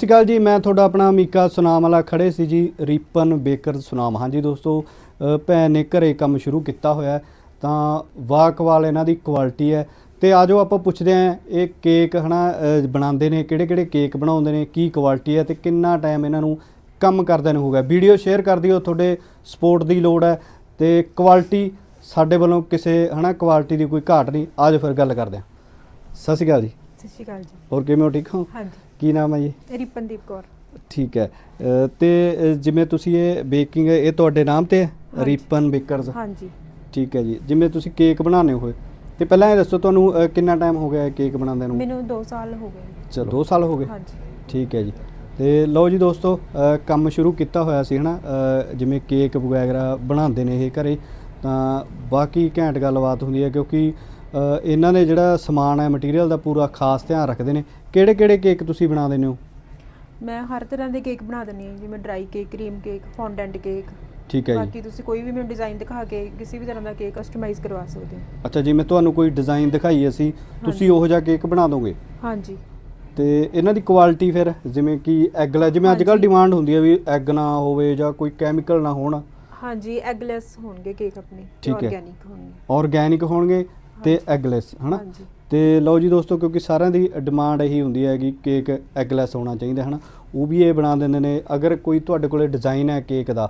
ਸਤਿ ਸ਼੍ਰੀ ਅਕਾਲ ਜੀ ਮੈਂ ਤੁਹਾਡਾ ਆਪਣਾ ਮੀਕਾ ਸੁਨਾਮ ਵਾਲਾ ਖੜੇ ਸੀ ਜੀ ਰੀਪਨ ਬੇਕਰ ਸੁਨਾਮ। ਹਾਂਜੀ ਦੋਸਤੋ ਭੈਣ ਨੇ ਘਰੇ ਕੰਮ ਸ਼ੁਰੂ ਕੀਤਾ ਹੋਇਆ ਤਾਂ ਵਾਕਵਾਲ ਇਹਨਾਂ ਦੀ ਕੁਆਲਿਟੀ ਹੈ। ਤੇ ਆਜੋ ਆਪਾਂ ਪੁੱਛਦੇ ਆਂ ਇਹ ਕੇਕ ਹਨਾ ਬਣਾਉਂਦੇ ਨੇ ਕਿਹੜੇ ਕਿਹੜੇ ਕੇਕ ਬਣਾਉਂਦੇ ਨੇ ਕੀ ਕੁਆਲਿਟੀ ਹੈ ਤੇ ਕਿੰਨਾ ਟਾਈਮ ਇਹਨਾਂ ਨੂੰ ਕੰਮ ਕਰਦਿਆਂ ਨੂੰ ਹੋ ਗਿਆ। ਵੀਡੀਓ ਸ਼ੇਅਰ ਕਰ ਦਿਓ ਤੁਹਾਡੇ ਸਪੋਰਟ ਦੀ ਲੋੜ ਹੈ। ਤੇ ਕੁਆਲਿਟੀ ਸਾਡੇ ਵੱਲੋਂ ਕਿਸੇ ਹਨਾ ਕੁਆਲਿਟੀ ਦੀ ਕੋਈ ਘਾਟ ਨਹੀਂ। ਆਜੋ ਫਿਰ ਗੱਲ ਕਰਦੇ ਆਂ ਸਤਿ ਸ਼੍ਰੀ ਅਕਾਲ ਜੀ। ਸਤਿ ਸ਼੍ਰੀ ਅਕਾਲ ਜੀ। ਹੋਰ ਕਿਵੇਂ ਹੋ ਠੀਕ ਹੋ? ਹਾਂਜੀ। ਕੀ ਨਾਮ ਹੈ ਜੀ? ਰਿਪਨਦੀਪ ਕੌਰ। ਠੀਕ ਹੈ। ਅ, ਤੇ ਅ, ਜਿਵੇਂ ਤੁਸੀਂ ਇਹ ਬੇਕਿੰਗ ਇਹ ਤੁਹਾਡੇ ਨਾਮ ਤੇ ਹੈ। ਰੀਪਨ ਬੇਕਰਸ। ਹਾਂਜੀ। ਠੀਕ ਹੈ ਜੀ। ਜਿਵੇਂ ਤੁਸੀਂ ਕੇਕ ਬਣਾਉਂਦੇ ਹੋਏ ਤੇ ਪਹਿਲਾਂ ਇਹ ਦੱਸੋ ਤੁਹਾਨੂੰ ਅ, ਕਿੰਨਾ ਟਾਈਮ ਹੋ ਗਿਆ ਹੈ ਕੇਕ ਬਣਾਉਂਦੇ ਨੂੰ? ਮੈਨੂੰ 2 ਸਾਲ ਹੋ ਗਏ। ਚਲੋ 2 ਸਾਲ ਹੋ ਗਏ? ਹਾਂਜੀ। ਠੀਕ ਹੈ ਜੀ। ਤੇ ਲਓ ਜੀ ਦੋਸਤੋ ਅ, ਕੰਮ ਸ਼ੁਰੂ ਕੀਤਾ ਹੋਇਆ ਸੀ ਹਨਾ? ਅ, ਜਿਵੇਂ ਕੇਕ ਵਗੈਰਾ ਬਣਾਉਂਦੇ ਨੇ ਇਹ ਘਰੇ ਤਾਂ ਬਾਕੀ ਘੈਂਟ ਗੱਲਬਾਤ ਹੁੰਦੀ ਹੈ ਕਿਉਂਕਿ ਅ, ਇਹਨਾਂ ਦੇ ਜਿਹੜਾ ਸਮਾਨ ਹੈ ਮਟੀਰੀਅਲ ਦਾ ਪੂਰਾ ਖਾਸ ਧਿਆਨ ਰੱਖਦੇ ਨੇ। ਕਿਹੜੇ ਕਿਹੜੇ ਕੇਕ ਤੁਸੀਂ ਬਣਾ ਦਿੰਦੇ ਹੋ? ਮੈਂ ਹਰ ਤਰ੍ਹਾਂ ਦੇ ਕੇਕ ਬਣਾ ਦਿੰਦੀ ਹਾਂ ਜਿਵੇਂ dry cake cream cake fondant cake. ਠੀਕ ਹੈ ਜੀ। ਬਾਕੀ ਤੁਸੀਂ ਕੋਈ ਵੀ ਮੈਨੂੰ ਡਿਜ਼ਾਈਨ ਦਿਖਾ ਕੇ ਕਿਸੇ ਵੀ ਤਰ੍ਹਾਂ ਦਾ ਕੇਕ ਕਸਟਮਾਈਜ਼ ਕਰਵਾ ਸਕਦੇ ਹੋ। ਅੱਛਾ ਜਿਵੇਂ ਤੁਹਾਨੂੰ ਕੋਈ ਡਿਜ਼ਾਈਨ ਦਿਖਾਈ ਅਸੀਂ ਤੁਸੀਂ। ਉਹੋ ਜਿਹਾ ਕੇਕ ਬਣਾ ਦੋਗੇ? ਹਾਂਜੀ। ਤੇ ਇਹਨਾਂ ਦੀ ਕੁਆਲਿਟੀ ਫਿਰ ਜਿਵੇਂ ਕਿ ਐਗ ਲੈ ਜਿਵੇਂ ਅੱਜ ਕੱਲ ਹਾਂਜੀ। ਡਿਮਾਂਡ ਹੁੰਦੀ ਹੈ ਵੀ ਐਗ ਨਾ ਹੋਵੇ ਜਾਂ ਕੋਈ ਕੈਮੀਕਲ ਨਾ ਹੋਣ। ਹਾਂਜੀ ਐਗਲੈਸ ਹੋਣਗੇ ਕੇਕ ਆਪਣੇ ਠੀਕ ਹੈ। ਆਰਗੇਨਿਕ ਹੋਣਗੇ। ਆਰਗੈਨਿਕ ਹੋਣਗੇ। ਤੇ। ਐਗਲੈਸ ਹਨਾ? ਤੇ ਲਓ ਜੀ ਦੋਸਤੋ ਕਿਉਂਕਿ ਸਾਰਿਆਂ ਦੀ ਡਿਮਾਂਡ ਇਹੀ ਹੁੰਦੀ ਹੈ ਕਿ ਕੇਕ ਐਗਲੈਸ ਹੋਣਾ ਚਾਹੀਦਾ ਹਨਾ? ਉਹ ਵੀ ਇਹ ਬਣਾ ਦਿੰਦੇ ਨੇ ਅਗਰ ਕੋਈ ਤੁਹਾਡੇ ਕੋਲੇ ਡਿਜ਼ਾਈਨ ਹੈ ਕੇਕ ਦਾ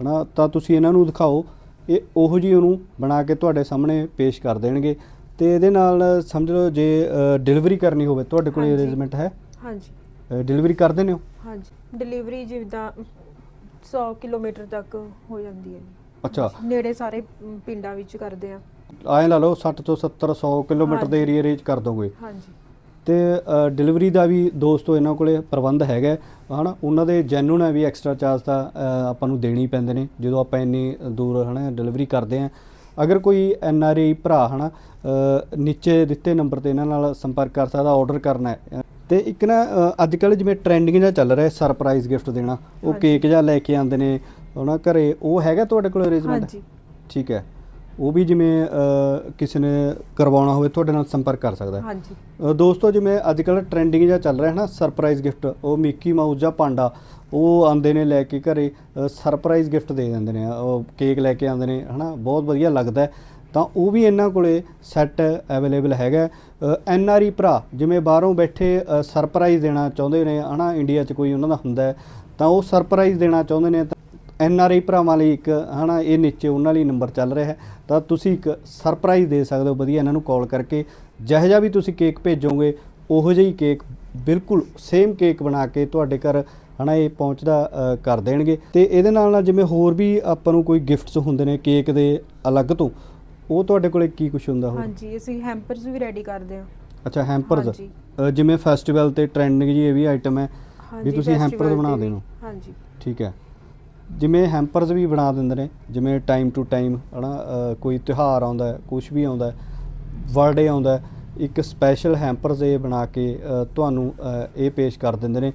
ਹਨਾ? ਤਾਂ ਤੁਸੀਂ ਇਹਨਾਂ ਨੂੰ ਦਿਖਾਓ ਇਹ ਉਹੋ ਜੀ ਉਹਨੂੰ ਬਣਾ ਕੇ ਤੁਹਾਡੇ ਸਾਹਮਣੇ ਪੇਸ਼ ਕਰ ਦੇਣਗੇ। ਤੇ ਇਹਦੇ ਨਾਲ ਸਮਝ ਲਓ ਜੇ ਡਿਲੀਵਰੀ ਕਰਨੀ ਹੋਵੇ ਤੁਹਾਡੇ ਕੋਲੇ। ਅਰੇਂਜਮੈਂਟ ਹੈ? ਹਾਂਜੀ। ਡਿਲੀਵਰੀ ਕਰ ਦਿੰਦੇ ਹੋ? ਹਾਂਜੀ। ਡਿਲੀਵਰੀ ਜਿੱਦਾਂ 100 ਕਿਲੋਮੀਟਰ ਤੱਕ ਹੋ ਜਾਂਦੀ ਹੈ ਅੱਛਾ। ਨੇੜੇ ਸਾਰੇ ਪਿੰਡਾਂ ਵਿੱਚ ਕਰਦੇ ਆ। ਐਂ ਲਾ ਲਓ 60 ਤੋਂ 70 100 ਕਿਲੋਮੀਟਰ ਦੇ। ਏਰੀਆ ਰੇਂਜ ਕਰ ਦੋਗੇ। ਹਾਂਜੀ। ਤੇ ਡਿਲੀਵਰੀ ਦਾ ਵੀ ਦੋਸਤੋ ਇਹਨਾਂ ਕੋਲੇ ਪ੍ਰਬੰਧ ਹੈਗਾ ਹਨਾ ਉਹਨਾਂ ਦੇ ਜੈਨੂਨ ਹੈ ਵੀ ਐਕਸਟਰਾ ਚਾਰਜ ਤਾਂ ਆਪਾਂ ਨੂੰ ਦੇਣੀ ਪੈਂਦੇ ਨੇ ਜਦੋਂ ਆਪਾਂ ਇੰਨੀ ਦੂਰ ਹਨਾ ਡਿਲੀਵਰੀ ਕਰਦੇ ਆਂ ਅਗਰ ਕੋਈ ਐਨ ਆਰ ਆਈ ਭਰਾ ਹਨਾ ਨੀਚੇ ਦਿੱਤੇ ਨੰਬਰ ਤੇ ਇਹਨਾਂ ਨਾਲ ਸੰਪਰਕ ਕਰ ਸਕਦਾ ਆਰਡਰ ਕਰਨਾ ਹੈ। ਤੇ ਇੱਕ ਨਾ ਅੱਜ ਕੱਲ ਜਿਵੇਂ ਟ੍ਰੈਂਡਿੰਗ ਜਿਹਾ ਚੱਲ ਰਿਹਾ ਸਰਪ੍ਰਾਈਜ਼ ਗਿਫਟ ਦੇਣਾ। ਉਹ। ਕੇਕ ਜਾਂ ਲੈ ਕੇ ਆਉਂਦੇ ਨੇ ਉਹਨਾਂ ਘਰੇ। ਉਹ ਹੈਗਾ ਤੁਹਾਡੇ ਕੋਲ ਅਰੇਂਜਮੈਂਟ ਹਾਂਜੀ। ਠੀਕ ਹੈ। ਉਹ ਵੀ ਜਿਵੇਂ ਅ, ਕਿਸੇ ਨੇ ਕਰਵਾਉਣਾ ਹੋਵੇ ਤੁਹਾਡੇ ਨਾਲ ਸੰਪਰਕ ਕਰ ਸਕਦਾ ਹੈ। ਹਾਂਜੀ। ਅ, ਦੋਸਤੋ ਜਿਵੇਂ ਅੱਜ ਕੱਲ ਟ੍ਰੈਂਡਿੰਗ ਜਿਹਾ ਚੱਲ ਰਿਹਾ ਹੈ ਨਾ ਸਰਪ੍ਰਾਈਜ਼ ਗਿਫਟ ਉਹ ਮਿੱਕੀ ਮਾਊਸ ਜਾਂ ਪਾਂਡਾ ਉਹ ਆਂਦੇ ਨੇ ਲੈ ਕੇ ਘਰੇ ਸਰਪ੍ਰਾਈਜ਼ ਗਿਫਟ ਦੇ ਦਿੰਦੇ ਨੇ ਉਹ ਕੇਕ ਲੈ ਕੇ ਆਉਂਦੇ ਨੇ ਹਨਾ ਬਹੁਤ ਵਧੀਆ ਲੱਗਦਾ ਹੈ। ਤਾਂ ਉਹ ਵੀ ਇਹਨਾਂ ਕੋਲੇ ਸੈੱਟ ਅਵੇਲੇਬਲ ਹੈਗਾ ਐਨ ਆਰ ਈ ਭਰਾ ਜਿਵੇਂ ਬਾਹਰੋਂ ਬੈਠੇ ਸਰਪ੍ਰਾਈਜ਼ ਦੇਣਾ ਚਾਹੁੰਦੇ ਨੇ ਹਨਾ ਇੰਡੀਆ 'ਚ ਕੋਈ ਉਹਨਾਂ ਦਾ ਹੁੰਦਾ ਹੈ, ਤਾਂ ਉਹ ਸਰਪ੍ਰਾਈਜ਼ ਦੇਣਾ ਚਾਹੁੰਦੇ ਨੇ ਤਾਂ ਐਨ ਆਰ ਆਈ ਭਰਾਵਾਂ ਲਈ ਇੱਕ ਹਨਾ ਇਹ ਨੀਚੇ ਉਹਨਾਂ ਲਈ ਨੰਬਰ ਚੱਲ ਰਿਹਾ ਹੈ। ਤਾਂ ਤੁਸੀਂ ਇੱਕ ਸਰਪ੍ਰਾਈਜ਼ ਦੇ ਸਕਦੇ ਹੋ ਵਧੀਆ ਇਹਨਾਂ ਨੂੰ ਕਾਲ ਕਰਕੇ। ਜਿਹੋ ਜਿਹਾ ਵੀ ਤੁਸੀਂ ਕੇਕ ਭੇਜੋਗੇ ਉਹੋ ਜਿਹਾ ਹੀ ਕੇਕ ਬਿਲਕੁਲ ਸੇਮ ਕੇਕ ਬਣਾ ਕੇ ਤੁਹਾਡੇ ਘਰ ਹਨਾ ਇਹ ਪਹੁੰਚਦਾ ਕਰ ਦੇਣਗੇ। ਤੇ ਇਹਦੇ ਨਾਲ ਨਾਲ ਜਿਵੇਂ ਹੋਰ ਵੀ ਆਪਾਂ ਨੂੰ ਕੋਈ ਗਿਫਟਸ ਹੁੰਦੇ ਨੇ ਕੇਕ ਦੇ ਅਲੱਗ ਤੋਂ ਉਹ ਤੁਹਾਡੇ ਕੋਲੇ ਕੀ ਕੁਝ ਹੁੰਦਾ ਹੋਰ ਹਾਂਜੀ ਅਸੀਂ ਹੈਂਪਰਸ ਵੀ ਰੈਡੀ ਕਰਦੇ ਹਾਂ। ਅੱਛਾ ਹੈਂਪਰਸ। ਜਿਵੇਂ ਫੈਸਟੀਵਲ ਤੇ ਟ੍ਰੈਂਡਿੰਗ ਜੀ ਇਹ ਵੀ ਆਈਟਮ ਹੈ ਹਾਂਜੀ ਤੁਸੀਂ ਤੇ ਬਣਾ ਵੀ। ਦੇਣਾ। ਹਾਂਜੀ। ਠੀਕ ਹੈ। ਜਿਵੇਂ ਹੈਂਪਰਸ ਵੀ ਬਣਾ ਦਿੰਦੇ ਨੇ ਜਿਵੇਂ ਟਾਈਮ ਟੂ ਟਾਈਮ ਹਨਾ ਕੋਈ ਤਿਉਹਾਰ ਆਉਂਦਾ ਹੈ ਕੁਝ ਵੀ ਆਉਂਦਾ ਹੈ ਬਰਥਡੇ ਆਉਂਦਾ ਇੱਕ ਸਪੈਸ਼ਲ ਹੈਂਪਰਸ ਇਹ ਬਣਾ ਕੇ ਤੁਹਾਨੂੰ ਇਹ ਪੇਸ਼ ਕਰ ਦਿੰਦੇ ਨੇ।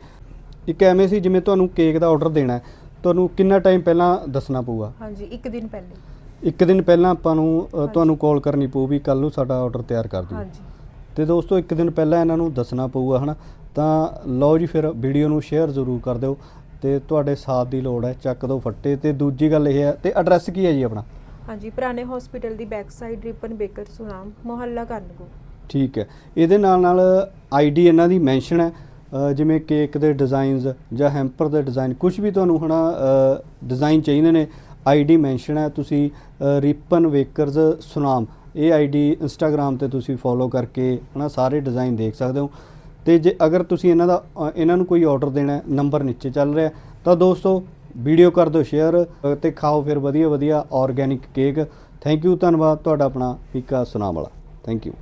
ਇੱਕ ਐਵੇਂ ਸੀ ਜਿਵੇਂ ਤੁਹਾਨੂੰ ਕੇਕ ਦਾ ਆਰਡਰ ਦੇਣਾ ਹੈ ਤੁਹਾਨੂੰ ਕਿੰਨਾ ਟਾਈਮ ਪਹਿਲਾਂ ਦੱਸਣਾ ਪਊਗਾ? ਹਾਂਜੀ ਇੱਕ ਦਿਨ ਪਹਿਲੇ। ਇੱਕ ਦਿਨ ਪਹਿਲਾਂ ਆਪਾਂ ਨੂੰ। ਤੁਹਾਨੂੰ ਕਾਲ ਕਰਨੀ ਪਊ ਵੀ ਕੱਲ ਨੂੰ ਸਾਡਾ ਆਰਡਰ ਤਿਆਰ ਕਰ ਦਿਓ। ਹਾਂਜੀ। ਤੇ ਦੋਸਤੋ ਇੱਕ ਦਿਨ ਪਹਿਲਾਂ ਇਹਨਾਂ ਨੂੰ ਦੱਸਣਾ ਪਊਗਾ ਹਨਾ। ਤਾਂ ਲਓ ਜੀ ਫਿਰ ਵੀਡੀਓ ਨੂੰ ਸ਼ੇਅਰ ਜ਼ਰੂਰ ਕਰ ਦਿਓ। ਤੇ ਤੁਹਾਡੇ ਸਾਥ ਦੀ ਲੋੜ ਹੈ ਚੱਕ ਦੋ ਫੱਟੇ। ਤੇ ਦੂਜੀ ਗੱਲ ਇਹ ਹੈ ਤੇ ਐਡਰੈਸ ਕੀ ਹੈ ਜੀ ਆਪਣਾ? ਹਾਂਜੀ ਪੁਰਾਣੇ ਹਸਪੀਟਲ ਦੀ back side Ripan baker Sunam ਮੁਹੱਲਾ ਕਰਨਗੋ ਠੀਕ ਹੈ। ਇਹਦੇ ਨਾਲ ਨਾਲ ਆਈਡੀ ਇਹਨਾਂ ਦੀ ਮੈਂਸ਼ਨ ਹੈ ਅ, ਜਿਵੇਂ ਕੇਕ ਦੇ ਡਿਜ਼ਾਈਨਸ ਜਾਂ ਹੈਂਪਰ ਦੇ ਡਿਜ਼ਾਈਨ ਕੁਝ ਵੀ ਤੁਹਾਨੂੰ ਹਨਾ ਡਿਜ਼ਾਈਨ ਚਾਹੀਦੇ ਨੇ ਆਈਡੀ ਮੈਂਸ਼ਨ ਹੈ ਤੁਸੀਂ ਰਿਪਨ ਵੇਕਰਸ ਸੁਨਾਮ ਇਹ ਆਈਡੀ ਇੰਸਟਾਗ੍ਰam ਤੇ ਤੁਸੀਂ ਫੋਲੋ ਕਰਕੇ ਹਨਾ ਸਾਰੇ ਡਿਜ਼ਾਈਨ ਦੇਖ ਸਕਦੇ ਹੋ। ਤੇ ਜੇ ਅਗਰ ਤੁਸੀਂ ਇਹਨਾਂ ਦਾ ਅ, ਇਹਨਾਂ ਨੂੰ ਕੋਈ ਆਰਡਰ ਦੇਣਾ ਨੰਬਰ ਨੀਚੇ ਚੱਲ ਰਿਹਾ ਤਾਂ ਦੋਸਤੋ ਵੀਡੀਓ ਕਰ ਦਿਓ ਸ਼ੇਅਰ ਤੇ ਖਾਓ ਫਿਰ ਵਧੀਆ ਵਧੀਆ ਆਰਗੈਨਿਕ ਕੇਕ ਥੈਂਕ ਯੂ ਧੰਨਵਾਦ। ਤੁਹਾਡਾ ਆਪਣਾ ਪੀਕਾ ਸੁਨਾਮ ਵਾਲਾ। Thank you